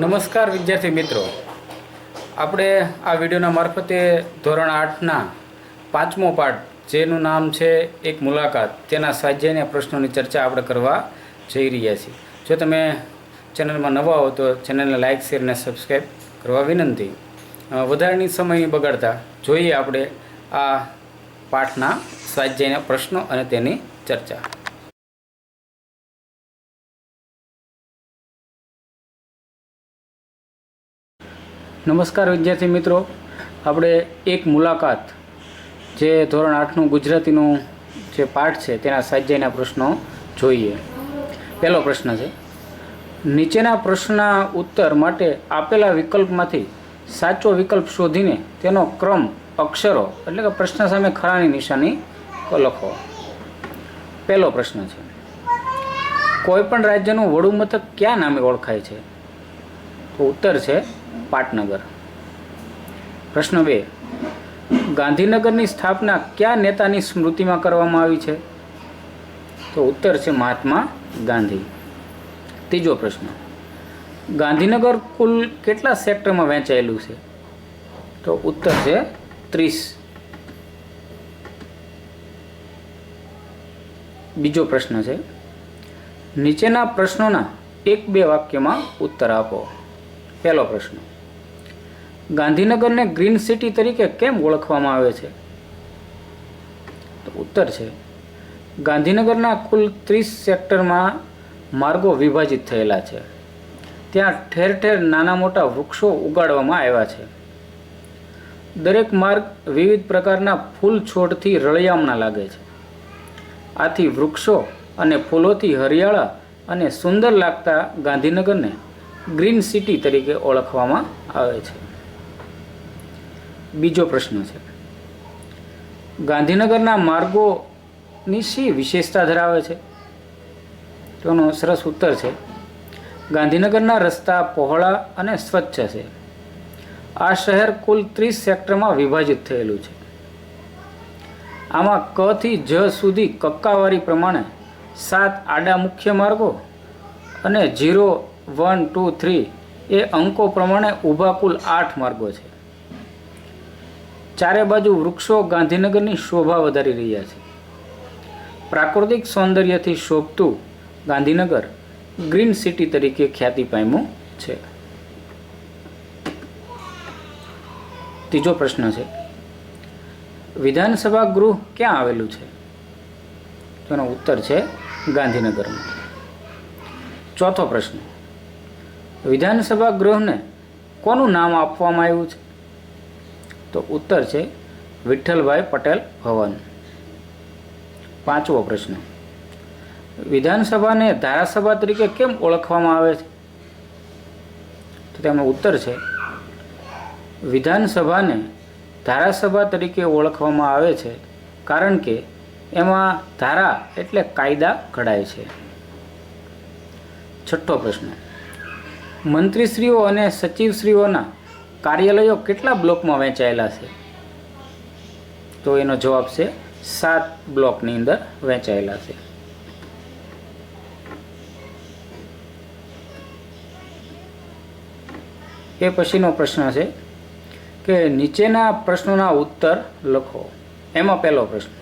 નમસ્કાર વિદ્યાર્થી મિત્રો. આપણે આ વિડીયોના મારફતે ધોરણ આઠના પાંચમો પાઠ, જેનું નામ છે એક મુલાકાત, તેના સ્વાધ્યાયના પ્રશ્નોની ચર્ચા આપણે કરવા જઈ રહ્યા છીએ. જો તમે ચેનલમાં નવા હો તો ચેનલને લાઇક શેર અને સબસ્ક્રાઈબ કરવા વિનંતી. વધારાની સમય બગાડતા જોઈએ આપણે આ પાઠના સ્વાધ્યાયના પ્રશ્નો અને તેની ચર્ચા. નમસ્કાર વિદ્યાર્થી મિત્રો. આપણે એક મુલાકાત, જે ધોરણ આઠનું ગુજરાતીનું જે પાઠ છે, તેના સ્વાધ્યાયના પ્રશ્નો જોઈએ. પહેલો પ્રશ્ન છે, નીચેના પ્રશ્નના ઉત્તર માટે આપેલા વિકલ્પમાંથી સાચો વિકલ્પ શોધીને તેનો ક્રમ, અક્ષરો, એટલે કે પ્રશ્ન સામે ખરાની નિશાની લખો. પહેલો પ્રશ્ન છે કોઈપણ રાજ્યનું વડુ મથક ક્યાં નામે ઓળખાય છે? તો ઉત્તર છે પાટનગર. પ્રશ્ન બે, ગાંધીનગરની સ્થાપના કયા નેતાની સ્મૃતિમાં કરવામાં આવી છે? તો ઉત્તર છે મહાત્મા ગાંધી. ત્રીજો પ્રશ્ન, ગાંધીનગર કુલ કેટલા સેક્ટરમાં વહેંચાયેલું છે? તો ઉત્તર છે ત્રીસ. બીજો પ્રશ્ન છે, નીચેના પ્રશ્નોના એક બે વાક્યમાં ઉત્તર આપો. પહેલો પ્રશ્ન. ગાંધીનગરને ગ્રીન સિટી તરીકે કેમ ઓળખવામાં આવે છે? તો ઉત્તર છે. ગાંધીનગરના કુલ ત્રીસ સેક્ટરમાં માર્ગો વિભાજિત થયેલા છે. ત્યાં ઠેર ઠેર નાના મોટા વૃક્ષો ઉગાડવામાં આવ્યા છે. દરેક માર્ગ વિવિધ પ્રકારના ફૂલ છોડથી રળિયામણા લાગે છે. આથી વૃક્ષો અને ફૂલોથી હરિયાળા અને સુંદર લાગતા ગાંધીનગરને ગ્રીન સિટી તરીકે ઓળખવામાં આવે છે. બીજો પ્રશ્ન છે. ગાંધીનગરના માર્ગોની શી વિશેષતા ધરાવે છે? તેનો સરસ ઉત્તર છે. ગાંધીનગરના રસ્તા પહોળા અને સ્વચ્છ છે. આ શહેર કુલ ત્રીસ સેક્ટરમાં વિભાજિત થયેલું છે. આમાં ક થી જ સુધી કક્કાવારી પ્રમાણે સાત આડા મુખ્ય માર્ગો અને જીરો વન, ટુ, થ્રી, એ અંકો પ્રમાણે ઊભા કુલ આઠ માર્ગો છે. ચારે બાજુ વૃક્ષો ગાંધીનગરની શોભા વધારી રહ્યા છે. પ્રાકૃતિક સૌંદર્યથી શોભતું ગાંધીનગર ગ્રીન સિટી તરીકે ખ્યાતિ પામ્યું છે. ત્રીજો પ્રશ્ન છે, વિધાનસભા ગૃહ ક્યાં આવેલું છે? તેનો ઉત્તર છે ગાંધીનગરમાં. ચોથો પ્રશ્ન વિધાનસભા ગૃહને કોનું નામ આપવામાં આવ્યું છે? તો ઉત્તર છે વિઠ્ઠલભાઈ પટેલ ભવન. પાંચમો પ્રશ્ન. વિધાનસભાને ધારાસભા તરીકે કેમ ઓળખવામાં આવે છે? તો તેમાં ઉત્તર છે વિધાનસભાને ધારાસભા તરીકે ઓળખવામાં આવે છે કારણ કે એમાં ધારા એટલે કાયદા ઘડાય છે. છઠ્ઠો પ્રશ્ન. મંત્રીશ્રીઓ અને સચિવશ્રીઓના કાર્યાલયો કેટલા બ્લોકમાં વહેંચાયેલા છે? તો એનો જવાબ છે, સાત બ્લોકની અંદર વહેંચાયેલા છે. એ પછીનો પ્રશ્ન છે કે નીચેના પ્રશ્નોના ઉત્તર લખો. એમાં પહેલો પ્રશ્ન,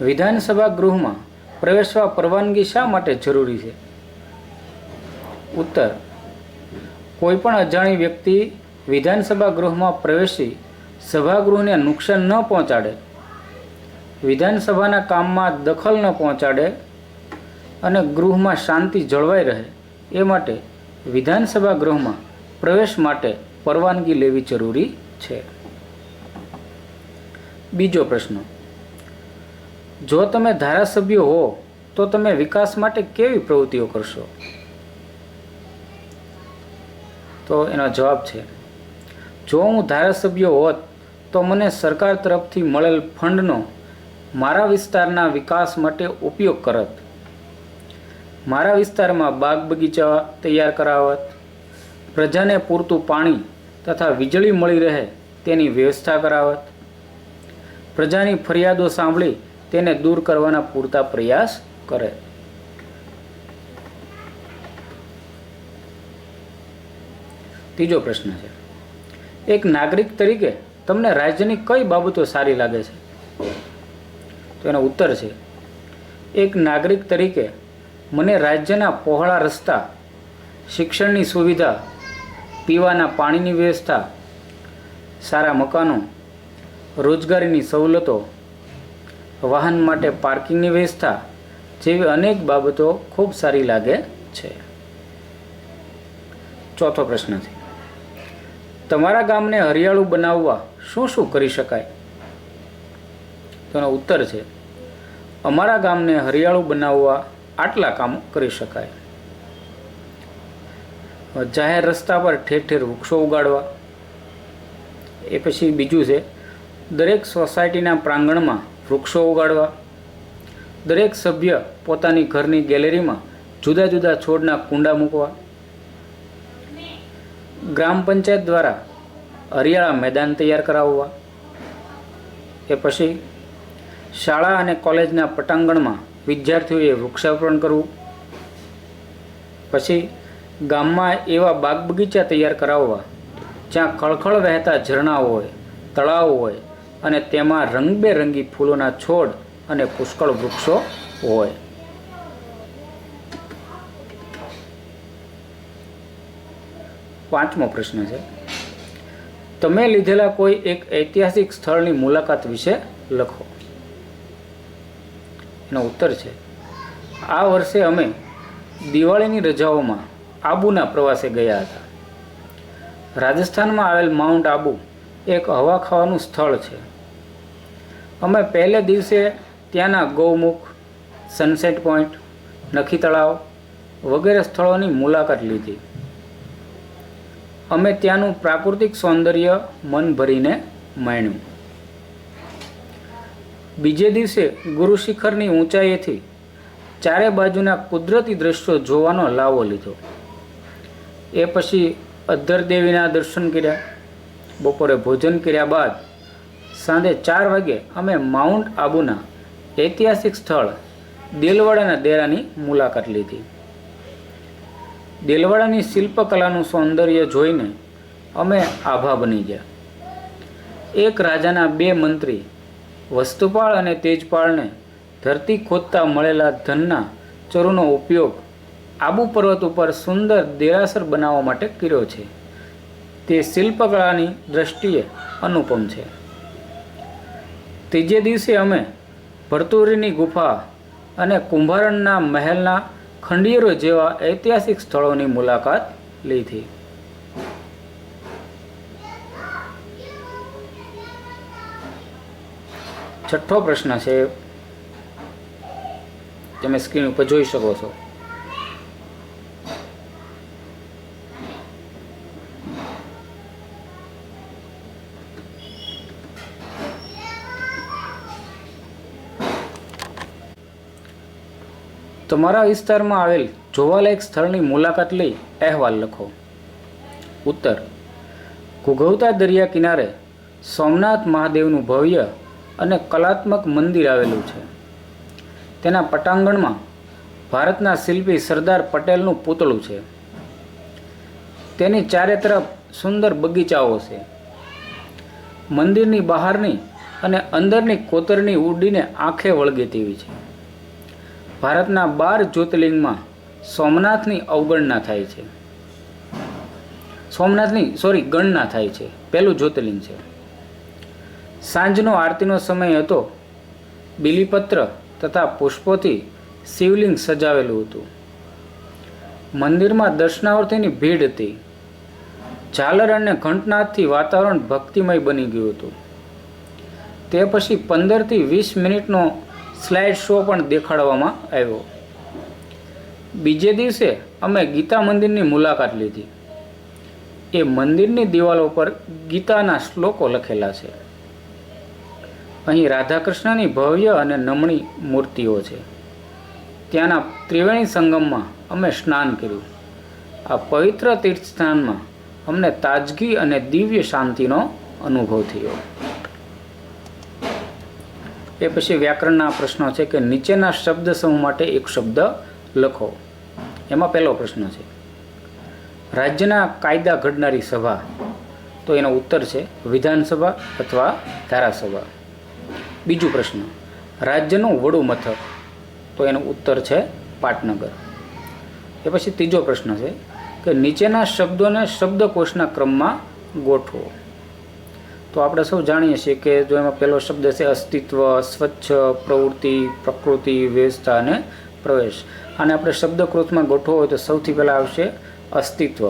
વિધાનસભા ગૃહમાં પ્રવેશવા પરવાનગી શા માટે જરૂરી છે? ઉત્તર. કોઈપણ અજાણી વ્યક્તિ વિધાનસભા ગૃહમાં પ્રવેશી સભાગૃહને નુકસાન ન પહોંચાડે, વિધાનસભાના કામમાં દખલ ન પહોંચાડે અને ગૃહમાં શાંતિ જળવાઈ રહે, એ માટે વિધાનસભા ગૃહમાં પ્રવેશ માટે પરવાનગી લેવી જરૂરી છે. બીજો પ્રશ્ન. જો તમે ધારાસભ્ય હો, તો તમે વિકાસ માટે કેવી પ્રવૃત્તિઓ કરશો? તો એનો જવાબ છે, જો હું ધારાસભ્ય હોત, તો મને સરકાર તરફથી મળેલ ફંડનો મારા વિસ્તારના વિકાસ માટે ઉપયોગ કરત. મારા વિસ્તારમાં બાગ બગીચા તૈયાર કરાવત, પ્રજાને પૂરતું પાણી તથા વીજળી મળી રહે તેની વ્યવસ્થા કરાવત, પ્રજાની ફરિયાદો સાંભળી તેને દૂર કરવાના પૂરતા પ્રયાસ કરે. ત્રીજો પ્રશ્ન છે. એક નાગરિક તરીકે તમને રાજ્યની કઈ બાબતો સારી લાગે છે? તો એનો ઉત્તર છે, એક નાગરિક તરીકે મને રાજ્યના પહોળા રસ્તા, શિક્ષણની સુવિધા, પીવાના પાણીની વ્યવસ્થા, સારા મકાનો, રોજગારીની સવલતો, વાહન માટે પાર્કિંગની વ્યવસ્થા જેવી અનેક બાબતો ખૂબ સારી લાગે છે. ચોથો પ્રશ્ન છે તમારા ગામને હરિયાળું બનાવવા શું શું કરી શકાય? તેનો ઉત્તર છે, અમારા ગામને હરિયાળું બનાવવા આટલા કામો કરી શકાય. જાહેર રસ્તા પર ઠેર ઠેર વૃક્ષો ઉગાડવા. એ પછી બીજું છે, દરેક સોસાયટીના પ્રાંગણમાં વૃક્ષો ઉગાડવા. દરેક સભ્ય પોતાની ઘરની ગેલેરીમાં જુદા જુદા છોડના કુંડા મૂકવા. ગ્રામ પંચાયત દ્વારા હરિયાળા મેદાન તૈયાર કરાવવા કે પછી શાળા અને કોલેજના પટાંગણમાં વિદ્યાર્થીઓએ વૃક્ષારોપણ કરવું, પછી ગામમાં એવા બાગ બગીચા તૈયાર કરાવવા, જ્યાં ખળખળ વહેતા ઝરણાઓ હોય, તળાવ હોય અને તેમાં રંગબેરંગી ફૂલોના છોડ અને પુષ્કળ વૃક્ષો હોય. પાંચમો પ્રશ્ન છે. તમે લીધેલા કોઈ એક ઐતિહાસિક સ્થળની મુલાકાત વિશે લખો. એનો ઉત્તર છે, આ વર્ષે અમે દિવાળીની રજાઓમાં આબુના પ્રવાસે ગયા હતા. રાજસ્થાનમાં આવેલ માઉન્ટ આબુ એક હવા ખાવાનું સ્થળ છે. અમે પહેલે દિવસે ત્યાંના ગૌમુખ, સનસેટ પોઈન્ટ, નખી તળાવ વગેરે સ્થળોની મુલાકાત લીધી. અમે ત્યાંનું પ્રાકૃતિક સૌંદર્ય મન ભરીને માણ્યું. બીજે દિવસે ગુરુ શિખરની ઊંચાઈએથી ચારે બાજુના કુદરતી દ્રશ્યો જોવાનો લાવો લીધો. એ પછી અદ્ધર દેવીના દર્શન કર્યા. બપોરે ભોજન કર્યા બાદ સાંજે ચાર વાગે અમે માઉન્ટ આબુના ઐતિહાસિક સ્થળ દેલવાડાના દેરાની મુલાકાત લીધી. દેલવાડાની શિલ્પકલાનું સૌંદર્ય જોઈને અમે આભા બની ગયા. એક રાજાના બે મંત્રી, વસ્તુપાળ અને તેજપાળને ધરતી ખોદતા મળેલા ધનના ચરુનો ઉપયોગ આબુ પર્વત ઉપર સુંદર દેરાસર બનાવવા માટે કર્યો છે. તે શિલ્પકળાની દ્રષ્ટિએ અનુપમ છે. ત્રીજે દિવસે અમે ભરતુરીની ગુફા અને કુંભારણના મહેલના ખંડિયરો જેવા ઐતિહાસિક સ્થળોની મુલાકાત લીધી. છઠ્ઠો પ્રશ્ન છે, તમે સ્ક્રીન ઉપર જોઈ શકો છો. તમારા વિસ્તારમાં આવેલ જોવાલાયક સ્થળની મુલાકાત લઈ અહેવાલ લખો. ઉત્તર. ઘૂઘવતા દરિયા કિનારે સોમનાથ મહાદેવનું ભવ્ય અને કલાત્મક મંદિર આવેલું છે. તેના પટાંગણમાં ભારતના શિલ્પી સરદાર પટેલનું પૂતળું છે. તેની ચારે તરફ સુંદર બગીચાઓ છે. મંદિરની બહારની અને અંદરની કોતરની ઉડીને આંખે વળગે તેવી છે. ભારતના બાર જ્યોતિર્લિંગમાં સોમનાથની અવગણના થાય છે. સોમનાથની સોરી ગણના થાય છે. પહેલું જ્યોતિર્લિંગ છે. સાંજનો આરતીનો સમય હતો. બિલીપત્ર તથા પુષ્પોથી શિવલિંગ સજાવેલું હતું. મંદિરમાં દર્શનાર્થીની ભીડ હતી. ઝાલર અને ઘંટનાથથી વાતાવરણ ભક્તિમય બની ગયું હતું. તે પછી પંદરથી વીસ મિનિટનો સ્લાઇડ શો પણ દેખાડવામાં આવ્યો. બીજે દિવસે અમે ગીતા મંદિરની મુલાકાત લીધી. એ મંદિરની દિવાલો પર ગીતાના શ્લોકો લખેલા છે. અહીં રાધાકૃષ્ણની ભવ્ય અને નમણી મૂર્તિઓ છે. ત્યાંના ત્રિવેણી સંગમમાં અમે સ્નાન કર્યું. આ પવિત્ર તીર્થ સ્થાનમાં અમને તાજગી અને દિવ્ય શાંતિનો અનુભવ થયો. એ પછી વ્યાકરણના પ્રશ્નો છે કે નીચેના શબ્દ સમૂહ માટે એક શબ્દ લખો. એમાં પહેલો પ્રશ્ન છે, રાજ્યના કાયદા ઘડનારી સભા, તો એનો ઉત્તર છે વિધાનસભા અથવા ધારાસભા. બીજો પ્રશ્ન, રાજ્યનું વડું મથક, તો એનો ઉત્તર છે પાટનગર. એ પછી ત્રીજો પ્રશ્ન છે કે નીચેના શબ્દોને શબ્દકોશના ક્રમમાં ગોઠવો. તો આપણે સૌ જાણીએ છીએ કે જો એમાં પહેલો શબ્દ છે અસ્તિત્વ, સ્વચ્છ, પ્રવૃત્તિ, પ્રકૃતિ, વ્યવસ્થા અને પ્રવેશ. આને આપણે શબ્દકૃતમાં ગોઠવો હોય તો સૌથી પહેલાં આવશે અસ્તિત્વ,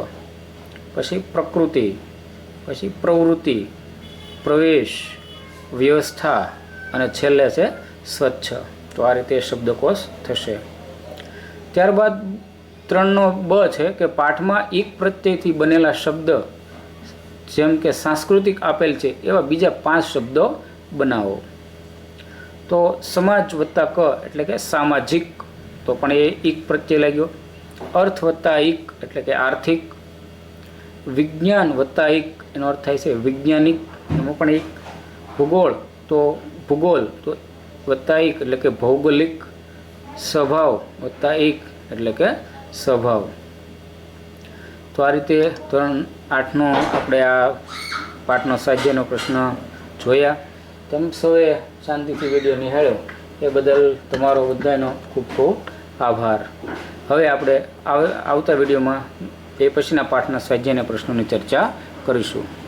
પછી પ્રકૃતિ, પછી પ્રવૃત્તિ, પ્રવેશ, વ્યવસ્થા અને છેલ્લે છે સ્વચ્છ. તો આ રીતે શબ્દકોશ થશે. ત્યારબાદ ત્રણનો બ છે કે પાઠમાં એક પ્રત્યયથી બનેલા શબ્દ જેમ કે સાંસ્કૃતિક આપેલ છે, એવા બીજા પાંચ શબ્દો બનાવો. તો સમાજ વત્તા ક એટલે કે સામાજિક, તો પણ એ એક પ્રત્યય લાગ્યો. અર્થ વત્તા એક એટલે કે આર્થિક. વિજ્ઞાન વત્તા એક, એનો અર્થ થાય છે વૈજ્ઞાનિક, એમાં પણ એક. ભૂગોળ, તો ભૂગોળ, તો વત્તા એક એટલે કે ભૌગોલિક સ્વભાવ, વત્તા એક એટલે કે સ્વભાવ. તો આ રીતે ધોરણ આઠનો આપણે આ પાઠનો સ્વાધ્યાયનો પ્રશ્ન જોયા. તમે સૌએ શાંતિથી વીડિયો નિહાળ્યો. એ બદલ તમારો બધાનો ખૂબ ખૂબ આભાર. હવે આપણે આવ- આવતા વિડીયોમાં એ પછીના પાઠના સ્વાધ્યાયના પ્રશ્નોની ચર્ચા કરીશું.